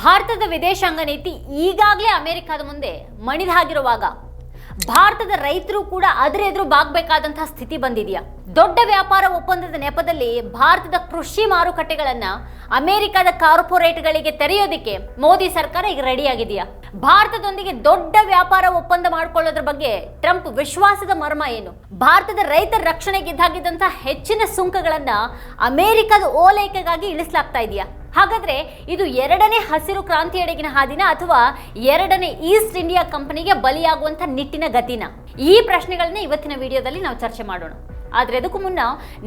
ಭಾರತದ ವಿದೇಶಾಂಗ ನೀತಿ ಈಗಾಗಲೇ ಅಮೆರಿಕದ ಮುಂದೆ ಮಣಿದಾಗಿರುವಾಗ ಭಾರತದ ರೈತರು ಕೂಡ ಅದರ ಎದುರು ಬಾಗಬೇಕಾದಂತಹ ಸ್ಥಿತಿ ಬಂದಿದೆಯಾ? ದೊಡ್ಡ ವ್ಯಾಪಾರ ಒಪ್ಪಂದದ ನೆಪದಲ್ಲಿ ಭಾರತದ ಕೃಷಿ ಮಾರುಕಟ್ಟೆಗಳನ್ನ ಅಮೆರಿಕದ ಕಾರ್ಪೊರೇಟ್ಗಳಿಗೆ ತೆರೆಯೋದಿಕ್ಕೆ ಮೋದಿ ಸರ್ಕಾರ ಈಗ ರೆಡಿ ಆಗಿದೆಯಾ ಭಾರತದೊಂದಿಗೆ ದೊಡ್ಡ ವ್ಯಾಪಾರ ಒಪ್ಪಂದ ಮಾಡಿಕೊಳ್ಳೋದ್ರ ಬಗ್ಗೆ ಟ್ರಂಪ್ ವಿಶ್ವಾಸದ ಮರ್ಮ ಏನು? ಭಾರತದ ರೈತರ ರಕ್ಷಣೆಗಿದ್ದಾಗಿದ್ದಂತಹ ಹೆಚ್ಚಿನ ಸುಂಕಗಳನ್ನ ಅಮೆರಿಕದ ಓಲೈಕೆಗಾಗಿ ಇಳಿಸಲಾಗ್ತಾ ಇದೆಯಾ? ಹಾಗಾದ್ರೆ ಇದು ಎರಡನೇ ಹಸಿರು ಕ್ರಾಂತಿಯೆಡೆಗಿನ ಹಾದಿನ ಅಥವಾ ಎರಡನೇ ಈಸ್ಟ್ ಇಂಡಿಯಾ ಕಂಪನಿಗೆ ಬಲಿಯಾಗುವಂತ ನಿಟ್ಟಿನ ಗತಿನ? ಈ ಪ್ರಶ್ನೆಗಳನ್ನ ಇವತ್ತಿನ ವಿಡಿಯೋದಲ್ಲಿ ನಾವು ಚರ್ಚೆ ಮಾಡೋಣ. ಆದ್ರೆ ಅದಕ್ಕೂ ಮುನ್ನ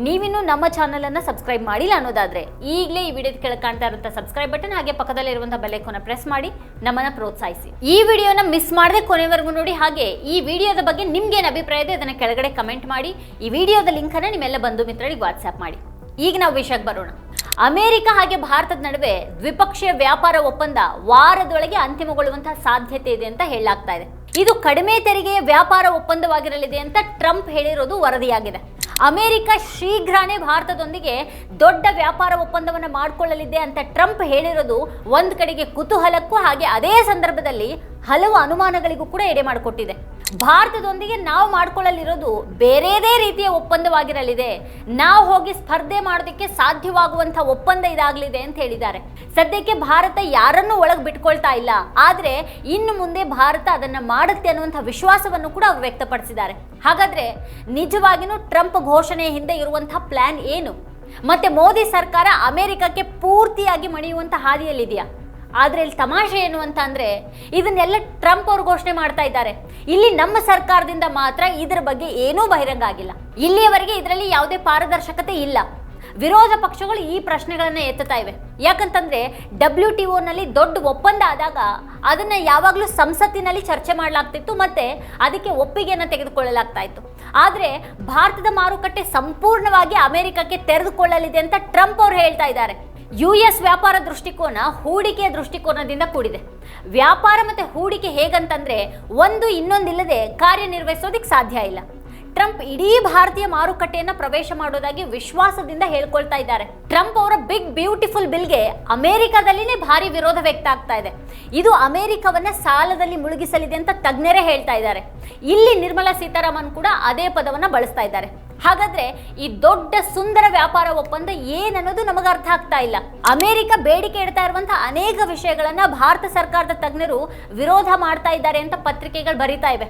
ನೀವಿನ್ನೂ ನಮ್ಮ ಚಾನೆಲ್ ಅನ್ನ ಸಬ್ಸ್ಕ್ರೈಬ್ ಮಾಡಿಲ್ಲ ಅನ್ನೋದಾದ್ರೆ ಈಗಲೇ ಈ ವಿಡಿಯೋದ ಕೆಳಗೆ ಕಾಣ್ತಾ ಇರುವಂತಹ ಸಬ್ಸ್ಕ್ರೈಬ್ ಬಟನ್ ಹಾಗೆ ಪಕ್ಕದಲ್ಲಿರುವಂತಹ ಬೆಲೆಕೋನ ಪ್ರೆಸ್ ಮಾಡಿ ನಮ್ಮನ್ನ ಪ್ರೋತ್ಸಾಹಿಸಿ. ಈ ವಿಡಿಯೋನ ಮಿಸ್ ಮಾಡದೆ ಕೊನೆವರೆಗೂ ನೋಡಿ ಹಾಗೆ ಈ ವಿಡಿಯೋದ ಬಗ್ಗೆ ನಿಮ್ಗೇನು ಅಭಿಪ್ರಾಯ ಇದೆ ಅದನ್ನ ಕೆಳಗಡೆ ಕಮೆಂಟ್ ಮಾಡಿ. ಈ ವಿಡಿಯೋದ ಲಿಂಕ್ ಅನ್ನ ನಿಮ್ಮೆಲ್ಲ ಬಂಧು ಮಿತ್ರರಿಗೆ ವಾಟ್ಸ್ಆಪ್ ಮಾಡಿ. ಈಗ ನಾವು ವಿಷಯಕ್ಕೆ ಬರೋಣ. ಅಮೆರಿಕ ಹಾಗೆ ಭಾರತದ ನಡುವೆ ದ್ವಿಪಕ್ಷೀಯ ವ್ಯಾಪಾರ ಒಪ್ಪಂದ ವಾರದೊಳಗೆ ಅಂತಿಮಗೊಳ್ಳುವಂತಹ ಸಾಧ್ಯತೆ ಇದೆ ಅಂತ ಹೇಳಲಾಗ್ತಾ ಇದೆ. ಇದು ಕಡಿಮೆ ತೆರಿಗೆಯ ವ್ಯಾಪಾರ ಒಪ್ಪಂದವಾಗಿರಲಿದೆ ಅಂತ ಟ್ರಂಪ್ ಹೇಳಿರೋದು ವರದಿಯಾಗಿದೆ. ಅಮೆರಿಕ ಶೀಘ್ರನೇ ಭಾರತದೊಂದಿಗೆ ದೊಡ್ಡ ವ್ಯಾಪಾರ ಒಪ್ಪಂದವನ್ನು ಮಾಡಿಕೊಳ್ಳಲಿದೆ ಅಂತ ಟ್ರಂಪ್ ಹೇಳಿರೋದು ಒಂದು ಕಡೆಗೆ ಕುತೂಹಲಕ್ಕೂ ಹಾಗೆ ಅದೇ ಸಂದರ್ಭದಲ್ಲಿ ಹಲವು ಅನುಮಾನಗಳಿಗೂ ಕೂಡ ಎಡೆ ಮಾಡಿಕೊಟ್ಟಿದೆ. ಭಾರತದೊಂದಿಗೆ ನಾವು ಮಾಡ್ಕೊಳ್ಳಲಿರೋದು ಬೇರೆದೇ ರೀತಿಯ ಒಪ್ಪಂದವಾಗಿರಲಿದೆ. ನಾವು ಹೋಗಿ ಸ್ಪರ್ಧೆ ಮಾಡೋದಕ್ಕೆ ಸಾಧ್ಯವಾಗುವಂಥ ಒಪ್ಪಂದ ಇದಾಗಲಿದೆ ಅಂತ ಹೇಳಿದ್ದಾರೆ. ಸದ್ಯಕ್ಕೆ ಭಾರತ ಯಾರನ್ನೂ ಒಳಗೆ ಬಿಟ್ಕೊಳ್ತಾ ಇಲ್ಲ. ಆದರೆ ಇನ್ನು ಮುಂದೆ ಭಾರತ ಅದನ್ನ ಮಾಡುತ್ತೆ ಅನ್ನುವಂಥ ವಿಶ್ವಾಸವನ್ನು ಕೂಡ ಅವರು ವ್ಯಕ್ತಪಡಿಸಿದ್ದಾರೆ. ಹಾಗಾದ್ರೆ ನಿಜವಾಗಿಯೂ ಟ್ರಂಪ್ ಘೋಷಣೆ ಹಿಂದೆ ಇರುವಂತಹ ಪ್ಲಾನ್ ಏನು? ಮತ್ತೆ ಮೋದಿ ಸರ್ಕಾರ ಅಮೆರಿಕಕ್ಕೆ ಪೂರ್ತಿಯಾಗಿ ಮಣಿಯುವಂಥ ಹಾದಿಯಲ್ಲಿದೆಯಾ? ಆದ್ರೆ ಇಲ್ಲಿ ತಮಾಷೆ ಏನು ಅಂತ ಅಂದರೆ ಇದನ್ನೆಲ್ಲ ಟ್ರಂಪ್ ಅವರು ಘೋಷಣೆ ಮಾಡ್ತಾ ಇದ್ದಾರೆ. ಇಲ್ಲಿ ನಮ್ಮ ಸರ್ಕಾರದಿಂದ ಮಾತ್ರ ಇದರ ಬಗ್ಗೆ ಏನೂ ಬಹಿರಂಗ ಆಗಿಲ್ಲ. ಇಲ್ಲಿಯವರೆಗೆ ಇದರಲ್ಲಿ ಯಾವುದೇ ಪಾರದರ್ಶಕತೆ ಇಲ್ಲ. ವಿರೋಧ ಪಕ್ಷಗಳು ಈ ಪ್ರಶ್ನೆಗಳನ್ನು ಎತ್ತುತ್ತಾ ಇವೆ. ಯಾಕಂತಂದ್ರೆ ಡಬ್ಲ್ಯೂ ಟಿ ನಲ್ಲಿ ದೊಡ್ಡ ಒಪ್ಪಂದ ಆದಾಗ ಅದನ್ನ ಯಾವಾಗಲೂ ಸಂಸತ್ತಿನಲ್ಲಿ ಚರ್ಚೆ ಮಾಡಲಾಗ್ತಿತ್ತು ಮತ್ತೆ ಅದಕ್ಕೆ ಒಪ್ಪಿಗೆಯನ್ನು ತೆಗೆದುಕೊಳ್ಳಲಾಗ್ತಾ ಇತ್ತು. ಆದ್ರೆ ಭಾರತದ ಮಾರುಕಟ್ಟೆ ಸಂಪೂರ್ಣವಾಗಿ ಅಮೆರಿಕಕ್ಕೆ ತೆರೆದುಕೊಳ್ಳಲಿದೆ ಅಂತ ಟ್ರಂಪ್ ಅವರು ಹೇಳ್ತಾ ಇದ್ದಾರೆ. ಯು ಎಸ್ ವ್ಯಾಪಾರ ದೃಷ್ಟಿಕೋನ ಹೂಡಿಕೆಯ ದೃಷ್ಟಿಕೋನದಿಂದ ಕೂಡಿದೆ. ವ್ಯಾಪಾರ ಮತ್ತು ಹೂಡಿಕೆ ಹೇಗಂತಂದ್ರೆ, ಒಂದು ಇನ್ನೊಂದಿಲ್ಲದೆ ಕಾರ್ಯನಿರ್ವಹಿಸೋದಕ್ಕೆ ಸಾಧ್ಯ ಇಲ್ಲ. ಟ್ರಂಪ್ ಇಡೀ ಭಾರತೀಯ ಮಾರುಕಟ್ಟೆಯನ್ನ ಪ್ರವೇಶ ಮಾಡೋದಾಗಿ ವಿಶ್ವಾಸದಿಂದ ಹೇಳ್ಕೊಳ್ತಾ ಇದ್ದಾರೆ. ಟ್ರಂಪ್ ಅವರ ಬಿಗ್ ಬ್ಯೂಟಿಫುಲ್ ಬಿಲ್ಗೆ ಅಮೆರಿಕದಲ್ಲಿನೇ ಭಾರಿ ವಿರೋಧ ವ್ಯಕ್ತ ಆಗ್ತಾ ಇದೆ. ಇದು ಅಮೆರಿಕವನ್ನ ಸಾಲದಲ್ಲಿ ಮುಳುಗಿಸಲಿದೆ ಅಂತ ತಜ್ಞರೇ ಹೇಳ್ತಾ ಇದ್ದಾರೆ. ಇಲ್ಲಿ ನಿರ್ಮಲಾ ಸೀತಾರಾಮನ್ ಕೂಡ ಅದೇ ಪದವನ್ನ ಬಳಸ್ತಾ ಇದ್ದಾರೆ. ಹಾಗಾದ್ರೆ ಈ ದೊಡ್ಡ ಸುಂದರ ವ್ಯಾಪಾರ ಒಪ್ಪಂದ ಏನನ್ನೋದು ನಮಗೆ ಅರ್ಥ ಆಗ್ತಾ ಇಲ್ಲ. ಅಮೆರಿಕ ಬೇಡಿಕೆ ಇಡ್ತಾ ಇರುವಂತಹ ಅನೇಕ ವಿಷಯಗಳನ್ನ ಭಾರತ ಸರ್ಕಾರದ ತಜ್ಞರು ವಿರೋಧ ಮಾಡ್ತಾ ಇದ್ದಾರೆ ಅಂತ ಪತ್ರಿಕೆಗಳು ಬರೀತಾ ಇವೆ.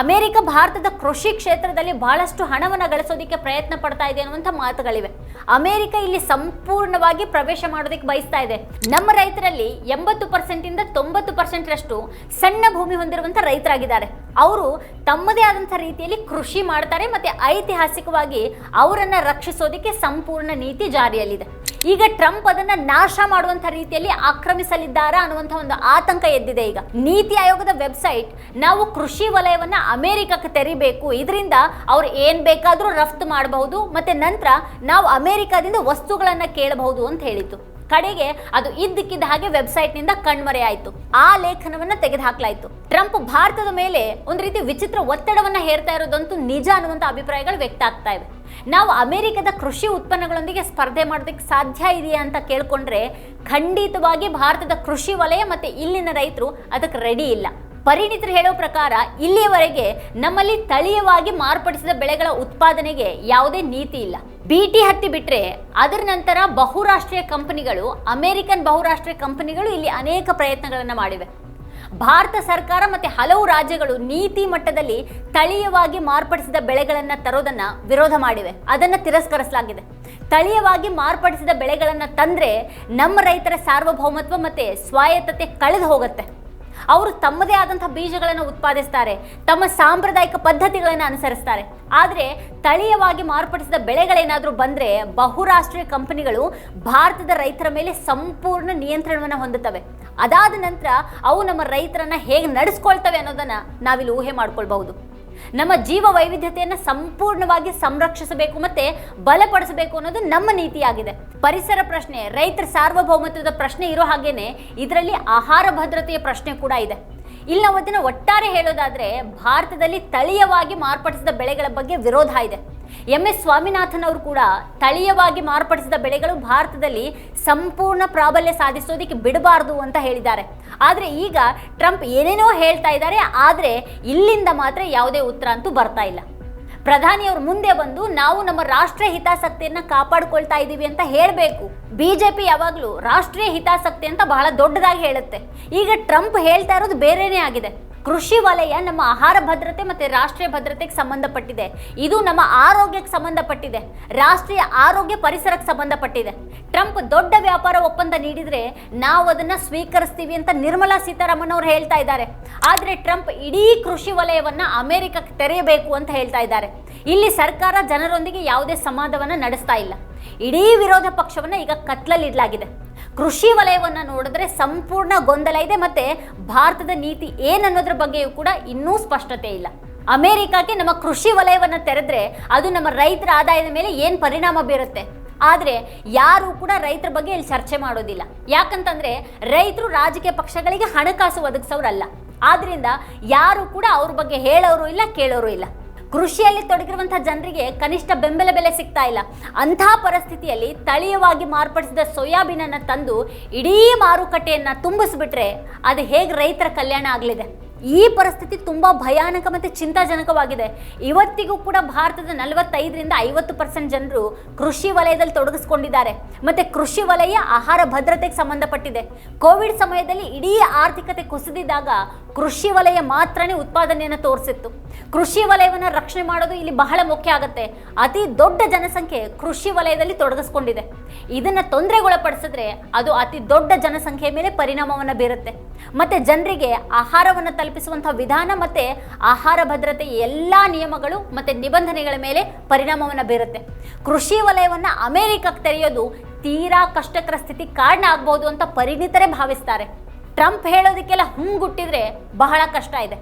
ಅಮೆರಿಕ, ಭಾರತದ ಕೃಷಿ ಕ್ಷೇತ್ರದಲ್ಲಿ ಬಹಳಷ್ಟು ಹಣವನ್ನು ಗಳಿಸೋದಕ್ಕೆ ಪ್ರಯತ್ನ ಪಡ್ತಾ ಇದೆ ಅನ್ನುವಂಥ ಮಾತುಗಳಿವೆ. ಅಮೆರಿಕ ಇಲ್ಲಿ ಸಂಪೂರ್ಣವಾಗಿ ಪ್ರವೇಶ ಮಾಡೋದಕ್ಕೆ ಬಯಸ್ತಾ ಇದೆ. ನಮ್ಮ ರೈತರಲ್ಲಿ ಎಂಬತ್ತು ಪರ್ಸೆಂಟ್ ಇಂದ ತೊಂಬತ್ತು ಪರ್ಸೆಂಟ್ ರಷ್ಟು ಸಣ್ಣ ಭೂಮಿ ಹೊಂದಿರುವಂಥ ರೈತರಾಗಿದ್ದಾರೆ. ಅವರು ತಮ್ಮದೇ ಆದಂಥ ರೀತಿಯಲ್ಲಿ ಕೃಷಿ ಮಾಡ್ತಾರೆ ಮತ್ತು ಐತಿಹಾಸಿಕವಾಗಿ ಅವರನ್ನು ರಕ್ಷಿಸೋದಕ್ಕೆ ಸಂಪೂರ್ಣ ನೀತಿ ಜಾರಿಯಲ್ಲಿದೆ. ಈಗ ಟ್ರಂಪ್ ಅದನ್ನು ನಾಶ ಮಾಡುವಂಥ ರೀತಿಯಲ್ಲಿ ಆಕ್ರಮಿಸಲಿದ್ದಾರಾ ಅನ್ನುವಂಥ ಒಂದು ಆತಂಕ ಎದ್ದಿದೆ ಈಗ. ನೀತಿ ಆಯೋಗದ ವೆಬ್ಸೈಟ್, ನಾವು ಕೃಷಿ ವಲಯವನ್ನು ಅಮೆರಿಕಕ್ಕೆ ತೆರಿಬೇಕು, ಇದರಿಂದ ಅವ್ರು ಏನು ಬೇಕಾದರೂ ರಫ್ತು ಮಾಡಬಹುದು, ಮತ್ತು ನಂತರ ನಾವು ಅಮೆರಿಕದಿಂದ ವಸ್ತುಗಳನ್ನು ಕೇಳಬಹುದು ಅಂತ ಹೇಳಿತ್ತು. ಕಡೆಗೆ ಅದು ಇದ್ದಕ್ಕಿದ್ದ ಹಾಗೆ ವೆಬ್ಸೈಟ್ನಿಂದ ಕಣ್ಮರೆ ಆಯ್ತು ಆ ಲೇಖನವನ್ನ ತೆಗೆದುಹಾಕಲಾಯಿತು. ಟ್ರಂಪ್ ಭಾರತದ ಮೇಲೆ ಒಂದು ರೀತಿ ವಿಚಿತ್ರ ಒತ್ತಡವನ್ನ ಹೇರ್ತಾ ಇರೋದಂತೂ ನಿಜ ಅನ್ನುವಂಥ ಅಭಿಪ್ರಾಯಗಳು ವ್ಯಕ್ತ ಆಗ್ತಾ ಇವೆ. ನಾವು ಅಮೆರಿಕದ ಕೃಷಿ ಉತ್ಪನ್ನಗಳೊಂದಿಗೆ ಸ್ಪರ್ಧೆ ಮಾಡೋದಕ್ಕೆ ಸಾಧ್ಯ ಇದೆಯಾ ಅಂತ ಕೇಳಿಕೊಂಡ್ರೆ ಖಂಡಿತವಾಗಿ ಭಾರತದ ಕೃಷಿ ವಲಯ ಮತ್ತೆ ಇಲ್ಲಿನ ರೈತರು ಅದಕ್ಕೆ ರೆಡಿ ಇಲ್ಲ. ಪರಿಣಿತರು ಹೇಳೋ ಪ್ರಕಾರ ಇಲ್ಲಿಯವರೆಗೆ ನಮ್ಮಲ್ಲಿ ತಳೀಯವಾಗಿ ಮಾರ್ಪಡಿಸಿದ ಬೆಳೆಗಳ ಉತ್ಪಾದನೆಗೆ ಯಾವುದೇ ನೀತಿ ಇಲ್ಲ. ಬಿಟಿ ಹತ್ತಿ ಬಿಟ್ಟರೆ ಅದರ ನಂತರ ಬಹುರಾಷ್ಟ್ರೀಯ ಕಂಪನಿಗಳು, ಅಮೆರಿಕನ್ ಬಹುರಾಷ್ಟ್ರೀಯ ಕಂಪನಿಗಳು ಇಲ್ಲಿ ಅನೇಕ ಪ್ರಯತ್ನಗಳನ್ನು ಮಾಡಿವೆ. ಭಾರತ ಸರ್ಕಾರ ಮತ್ತು ಹಲವು ರಾಜ್ಯಗಳು ನೀತಿ ಮಟ್ಟದಲ್ಲಿ ತಳೀಯವಾಗಿ ಮಾರ್ಪಡಿಸಿದ ಬೆಳೆಗಳನ್ನು ತರೋದನ್ನು ವಿರೋಧ ಮಾಡಿವೆ. ಅದನ್ನು ತಿರಸ್ಕರಿಸಲಾಗಿದೆ. ತಳೀಯವಾಗಿ ಮಾರ್ಪಡಿಸಿದ ಬೆಳೆಗಳನ್ನು ತಂದರೆ ನಮ್ಮ ರೈತರ ಸಾರ್ವಭೌಮತ್ವ ಮತ್ತು ಸ್ವಾಯತ್ತತೆ ಕಳೆದು ಹೋಗುತ್ತೆ. ಅವರು ತಮ್ಮದೇ ಆದಂಥ ಬೀಜಗಳನ್ನು ಉತ್ಪಾದಿಸ್ತಾರೆ, ತಮ್ಮ ಸಾಂಪ್ರದಾಯಿಕ ಪದ್ಧತಿಗಳನ್ನು ಅನುಸರಿಸ್ತಾರೆ. ಆದರೆ ತಳೀಯವಾಗಿ ಮಾರ್ಪಡಿಸಿದ ಬೆಳೆಗಳೇನಾದರೂ ಬಂದರೆ ಬಹುರಾಷ್ಟ್ರೀಯ ಕಂಪನಿಗಳು ಭಾರತದ ರೈತರ ಮೇಲೆ ಸಂಪೂರ್ಣ ನಿಯಂತ್ರಣವನ್ನು ಹೊಂದುತ್ತವೆ. ಅದಾದ ನಂತರ ಅವು ನಮ್ಮ ರೈತರನ್ನು ಹೇಗೆ ನಡೆಸ್ಕೊಳ್ತವೆ ಅನ್ನೋದನ್ನು ನಾವಿಲ್ಲಿ ಊಹೆ ಮಾಡ್ಕೊಳ್ಬಹುದು. ನಮ್ಮ ಜೀವ ವೈವಿಧ್ಯತೆಯನ್ನು ಸಂಪೂರ್ಣವಾಗಿ ಸಂರಕ್ಷಿಸಬೇಕು ಮತ್ತು ಬಲಪಡಿಸಬೇಕು ಅನ್ನೋದು ನಮ್ಮ ನೀತಿಯಾಗಿದೆ. ಪರಿಸರ ಪ್ರಶ್ನೆ, ರೈತರ ಸಾರ್ವಭೌಮತ್ವದ ಪ್ರಶ್ನೆ ಇರೋ ಹಾಗೇನೆ ಇದರಲ್ಲಿ ಆಹಾರ ಭದ್ರತೆಯ ಪ್ರಶ್ನೆ ಕೂಡ ಇದೆ. ಇಲ್ಲಿ ನಾವು ಅದನ್ನು ಒಟ್ಟಾರೆ ಹೇಳೋದಾದ್ರೆ, ಭಾರತದಲ್ಲಿ ತಳೀಯವಾಗಿ ಮಾರ್ಪಡಿಸಿದ ಬೆಳೆಗಳ ಬಗ್ಗೆ ವಿರೋಧ ಇದೆ. ಎಂ ಎಸ್ ಸ್ವಾಮಿನಾಥನ್ ಅವರು ಕೂಡ ತಳೀಯವಾಗಿ ಮಾರ್ಪಡಿಸಿದ ಬೆಳೆಗಳು ಭಾರತದಲ್ಲಿ ಸಂಪೂರ್ಣ ಪ್ರಾಬಲ್ಯ ಸಾಧಿಸೋದಕ್ಕೆ ಬಿಡಬಾರದು ಅಂತ ಹೇಳಿದ್ದಾರೆ. ಆದರೆ ಈಗ ಟ್ರಂಪ್ ಏನೇನೋ ಹೇಳ್ತಾ ಇದ್ದಾರೆ, ಆದರೆ ಇಲ್ಲಿಂದ ಮಾತ್ರ ಯಾವುದೇ ಉತ್ತರ ಅಂತೂ ಬರ್ತಾ ಇಲ್ಲ. ಪ್ರಧಾನಿಯವರು ಮುಂದೆ ಬಂದು, ನಾವು ನಮ್ಮ ರಾಷ್ಟ್ರೀಯ ಹಿತಾಸಕ್ತಿಯನ್ನ ಕಾಪಾಡಿಕೊಳ್ತಾ ಇದ್ದೀವಿ ಅಂತ ಹೇಳಬೇಕು. ಬಿಜೆಪಿ ಯಾವಾಗಲೂ ರಾಷ್ಟ್ರೀಯ ಹಿತಾಸಕ್ತಿ ಅಂತ ಬಹಳ ದೊಡ್ಡದಾಗಿ ಹೇಳುತ್ತೆ. ಈಗ ಟ್ರಂಪ್ ಹೇಳ್ತಾ ಇರೋದು ಬೇರೆನೇ ಆಗಿದೆ. ಕೃಷಿ ವಲಯ ನಮ್ಮ ಆಹಾರ ಭದ್ರತೆ ಮತ್ತೆ ರಾಷ್ಟ್ರೀಯ ಭದ್ರತೆಗೆ ಸಂಬಂಧಪಟ್ಟಿದೆ. ಇದು ನಮ್ಮ ಆರೋಗ್ಯಕ್ಕೆ ಸಂಬಂಧಪಟ್ಟಿದೆ. ರಾಷ್ಟ್ರೀಯ ಆರೋಗ್ಯ ಪರಿಸರಕ್ಕೆ ಸಂಬಂಧಪಟ್ಟಿದೆ. ಟ್ರಂಪ್ ದೊಡ್ಡ ವ್ಯಾಪಾರ ಒಪ್ಪಂದ ನೀಡಿದರೆ ನಾವು ಅದನ್ನ ಸ್ವೀಕರಿಸ್ತೀವಿ ಅಂತ ನಿರ್ಮಲಾ ಸೀತಾರಾಮನ್ ಅವರು ಹೇಳ್ತಾ ಇದ್ದಾರೆ. ಆದರೆ ಟ್ರಂಪ್ ಇಡೀ ಕೃಷಿ ವಲಯವನ್ನ ಅಮೆರಿಕಕ್ಕೆ ತೆರೆಯಬೇಕು ಅಂತ ಹೇಳ್ತಾ ಇದ್ದಾರೆ. ಇಲ್ಲಿ ಸರ್ಕಾರ ಜನರೊಂದಿಗೆ ಯಾವುದೇ ಸಂವಾದವನ್ನ ನಡೆಸ್ತಾ ಇಲ್ಲ. ಇಡೀ ವಿರೋಧ ಪಕ್ಷವನ್ನ ಈಗ ಕತ್ಲಲ್ಲಿಡಲಾಗಿದೆ. ಕೃಷಿ ವಲಯವನ್ನ ನೋಡಿದ್ರೆ ಸಂಪೂರ್ಣ ಗೊಂದಲ ಇದೆ ಮತ್ತೆ ಭಾರತದ ನೀತಿ ಏನನ್ನೋದ್ರ ಬಗ್ಗೆಯೂ ಕೂಡ ಇನ್ನೂ ಸ್ಪಷ್ಟತೆ ಇಲ್ಲ. ಅಮೆರಿಕಕ್ಕೆ ನಮ್ಮ ಕೃಷಿ ವಲಯವನ್ನ ತೆರೆದ್ರೆ ಅದು ನಮ್ಮ ರೈತರ ಆದಾಯದ ಮೇಲೆ ಏನು ಪರಿಣಾಮ ಬೀರುತ್ತೆ? ಆದರೆ ಯಾರು ಕೂಡ ರೈತರ ಬಗ್ಗೆ ಇಲ್ಲಿ ಚರ್ಚೆ ಮಾಡೋದಿಲ್ಲ. ಯಾಕಂತಂದ್ರೆ ರೈತರು ರಾಜಕೀಯ ಪಕ್ಷಗಳಿಗೆ ಹಣಕಾಸು ಒದಗಿಸೋರಲ್ಲ. ಆದ್ದರಿಂದ ಯಾರು ಕೂಡ ಅವ್ರ ಬಗ್ಗೆ ಹೇಳೋರು ಇಲ್ಲ, ಕೇಳೋರು ಇಲ್ಲ. ಕೃಷಿಯಲ್ಲಿ ತೊಡಗಿರುವಂತಹ ಜನರಿಗೆ ಕನಿಷ್ಠ ಬೆಂಬಲ ಬೆಲೆ ಸಿಗ್ತಾ ಇಲ್ಲ. ಅಂಥ ಪರಿಸ್ಥಿತಿಯಲ್ಲಿ ತಳೀಯವಾಗಿ ಮಾರ್ಪಡಿಸಿದ ಸೋಯಾಬೀನ್ ಅನ್ನ ತಂದು ಇಡೀ ಮಾರುಕಟ್ಟೆಯನ್ನ ತುಂಬಿಸ್ಬಿಟ್ರೆ ಅದು ಹೇಗೆ ರೈತರ ಕಲ್ಯಾಣ ಆಗಲಿದೆ? ಈ ಪರಿಸ್ಥಿತಿ ತುಂಬಾ ಭಯಾನಕ ಮತ್ತು ಚಿಂತಾಜನಕವಾಗಿದೆ. ಇವತ್ತಿಗೂ ಕೂಡ ಭಾರತದ ನಲವತ್ತೈದರಿಂದ ಐವತ್ತು ಪರ್ಸೆಂಟ್ ಜನರು ಕೃಷಿ ವಲಯದಲ್ಲಿ ತೊಡಗಿಸ್ಕೊಂಡಿದ್ದಾರೆ. ಮತ್ತೆ ಕೃಷಿ ವಲಯ ಆಹಾರ ಭದ್ರತೆಗೆ ಸಂಬಂಧಪಟ್ಟಿದೆ. ಕೋವಿಡ್ ಸಮಯದಲ್ಲಿ ಇಡೀ ಆರ್ಥಿಕತೆ ಕುಸಿದಿದ್ದಾಗ ಕೃಷಿ ವಲಯ ಮಾತ್ರನೇ ಉತ್ಪಾದನೆಯನ್ನು ತೋರಿಸಿತ್ತು. ಕೃಷಿ ವಲಯವನ್ನು ರಕ್ಷಣೆ ಮಾಡೋದು ಇಲ್ಲಿ ಬಹಳ ಮುಖ್ಯ ಆಗುತ್ತೆ. ಅತಿ ದೊಡ್ಡ ಜನಸಂಖ್ಯೆ ಕೃಷಿ ವಲಯದಲ್ಲಿ ತೊಡಗಿಸ್ಕೊಂಡಿದೆ. ಇದನ್ನು ತೊಂದರೆಗೊಳಪಡಿಸಿದ್ರೆ ಅದು ಅತಿ ದೊಡ್ಡ ಜನಸಂಖ್ಯೆಯ ಮೇಲೆ ಪರಿಣಾಮವನ್ನು ಬೀರುತ್ತೆ. ಮತ್ತೆ ಜನರಿಗೆ ಆಹಾರವನ್ನು ತಲುಪಿಸುವಂತಹ ವಿಧಾನ ಮತ್ತೆ ಆಹಾರ ಭದ್ರತೆ ಎಲ್ಲ ನಿಯಮಗಳು ಮತ್ತೆ ನಿಬಂಧನೆಗಳ ಮೇಲೆ ಪರಿಣಾಮವನ್ನು ಬೀರುತ್ತೆ. ಕೃಷಿ ವಲಯವನ್ನ ಅಮೆರಿಕಕ್ಕೆ ತೆರೆಯೋದು ತೀರಾ ಕಷ್ಟಕರ ಸ್ಥಿತಿ ಕಾರಣ ಆಗ್ಬೋದು ಅಂತ ಪರಿಣಿತರೇ ಭಾವಿಸ್ತಾರೆ. ಟ್ರಂಪ್ ಹೇಳೋದಕ್ಕೆಲ್ಲ ಹುಂಗುಟ್ಟಿದ್ರೆ ಬಹಳ ಕಷ್ಟ ಇದೆ.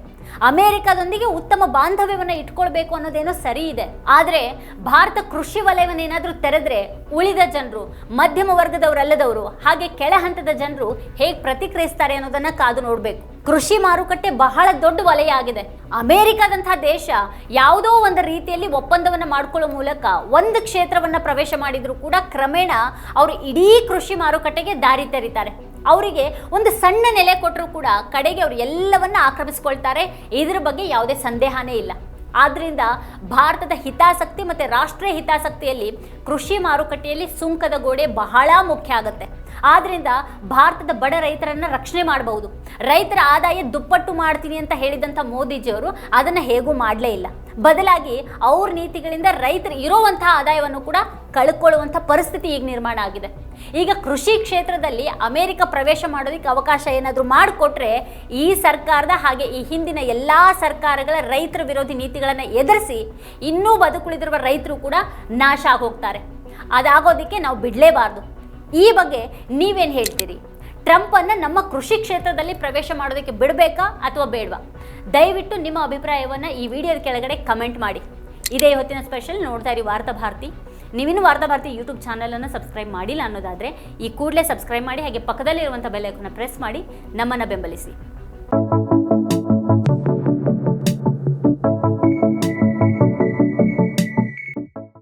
ಅಮೆರಿಕದೊಂದಿಗೆ ಉತ್ತಮ ಬಾಂಧವ್ಯವನ್ನು ಇಟ್ಕೊಳ್ಬೇಕು ಅನ್ನೋದೇನೋ ಸರಿ ಇದೆ. ಆದರೆ ಭಾರತ ಕೃಷಿ ವಲಯವನ್ನು ಏನಾದರೂ ತೆರೆದ್ರೆ ಉಳಿದ ಜನರು, ಮಧ್ಯಮ ವರ್ಗದವರಲ್ಲದವರು ಹಾಗೆ ಕೆಳ ಹಂತದ ಜನರು ಹೇಗೆ ಪ್ರತಿಕ್ರಿಯಿಸ್ತಾರೆ ಅನ್ನೋದನ್ನ ಕಾದು ನೋಡಬೇಕು. ಕೃಷಿ ಮಾರುಕಟ್ಟೆ ಬಹಳ ದೊಡ್ಡ ವಲಯ ಆಗಿದೆ. ಅಮೆರಿಕದಂತಹ ದೇಶ ಯಾವುದೋ ಒಂದು ರೀತಿಯಲ್ಲಿ ಒಪ್ಪಂದವನ್ನು ಮಾಡ್ಕೊಳ್ಳೋ ಮೂಲಕ ಒಂದು ಕ್ಷೇತ್ರವನ್ನ ಪ್ರವೇಶ ಮಾಡಿದ್ರು ಕೂಡ ಕ್ರಮೇಣ ಅವರು ಇಡೀ ಕೃಷಿ ಮಾರುಕಟ್ಟೆಗೆ ದಾರಿ ತೆರೀತಾರೆ. ಅವರಿಗೆ ಒಂದು ಸಣ್ಣ ನೆಲೆ ಕೊಟ್ಟರೂ ಕೂಡ ಕಡೆಗೆ ಅವರು ಎಲ್ಲವನ್ನ ಆಕ್ರಮಿಸ್ಕೊಳ್ತಾರೆ. ಇದ್ರ ಬಗ್ಗೆ ಯಾವುದೇ ಸಂದೇಹನೇ ಇಲ್ಲ. ಆದ್ದರಿಂದ ಭಾರತದ ಹಿತಾಸಕ್ತಿ ಮತ್ತು ರಾಷ್ಟ್ರೀಯ ಹಿತಾಸಕ್ತಿಯಲ್ಲಿ ಕೃಷಿ ಮಾರುಕಟ್ಟೆಯಲ್ಲಿ ಸುಂಕದ ಗೋಡೆ ಬಹಳ ಮುಖ್ಯ ಆಗುತ್ತೆ. ಆದ್ದರಿಂದ ಭಾರತದ ಬಡ ರೈತರನ್ನ ರಕ್ಷಣೆ ಮಾಡಬಹುದು. ರೈತರ ಆದಾಯ ದುಪ್ಪಟ್ಟು ಮಾಡ್ತೀನಿ ಅಂತ ಹೇಳಿದಂಥ ಮೋದಿಜಿಯವರು ಅದನ್ನು ಹೇಗೂ ಮಾಡಲೇ ಇಲ್ಲ. ಬದಲಾಗಿ ಅವ್ರ ನೀತಿಗಳಿಂದ ರೈತರು ಇರುವಂತಹ ಆದಾಯವನ್ನು ಕೂಡ ಕಳ್ಕೊಳ್ಳುವಂಥ ಪರಿಸ್ಥಿತಿ ಈಗ ನಿರ್ಮಾಣ ಆಗಿದೆ. ಈಗ ಕೃಷಿ ಕ್ಷೇತ್ರದಲ್ಲಿ ಅಮೆರಿಕ ಪ್ರವೇಶ ಮಾಡೋದಕ್ಕೆ ಅವಕಾಶ ಏನಾದರೂ ಮಾಡಿಕೊಟ್ರೆ ಈ ಸರ್ಕಾರದ ಹಾಗೆ ಈ ಹಿಂದಿನ ಎಲ್ಲ ಸರ್ಕಾರಗಳ ರೈತರ ವಿರೋಧಿ ನೀತಿಗಳನ್ನು ಎದುರಿಸಿ ಇನ್ನೂ ಬದುಕುಳಿದಿರುವ ರೈತರು ಕೂಡ ನಾಶ ಆಗೋಗ್ತಾರೆ. ಅದಾಗೋದಕ್ಕೆ ನಾವು ಬಿಡಲೇಬಾರ್ದು. ಈ ಬಗ್ಗೆ ನೀವೇನು ಹೇಳ್ತೀರಿ? ಟ್ರಂಪನ್ನು ನಮ್ಮ ಕೃಷಿ ಕ್ಷೇತ್ರದಲ್ಲಿ ಪ್ರವೇಶ ಮಾಡೋದಕ್ಕೆ ಬಿಡಬೇಕಾ ಅಥವಾ ಬೇಡವಾ? ದಯವಿಟ್ಟು ನಿಮ್ಮ ಅಭಿಪ್ರಾಯವನ್ನು ಈ ವಿಡಿಯೋದ ಕೆಳಗಡೆ ಕಮೆಂಟ್ ಮಾಡಿ. ಇದೇ ಹೊತ್ತಿನ ಸ್ಪೆಷಲ್, ನೋಡ್ತಾ ಇರಿ ವಾರ್ತಾ ಭಾರತಿ. ನೀವಿನ್ನು ವಾರ್ತಾ ಭಾರತಿ ಯೂಟ್ಯೂಬ್ ಚಾನಲನ್ನು ಸಬ್ಸ್ಕ್ರೈಬ್ ಮಾಡಿಲ್ಲ ಅನ್ನೋದಾದರೆ ಈ ಕೂಡಲೇ ಸಬ್ಸ್ಕ್ರೈಬ್ ಮಾಡಿ, ಹಾಗೆ ಪಕ್ಕದಲ್ಲಿರುವಂಥ ಬೆಲ್ ಐಕನ್ನ ಪ್ರೆಸ್ ಮಾಡಿ, ನಮ್ಮನ್ನು ಬೆಂಬಲಿಸಿ.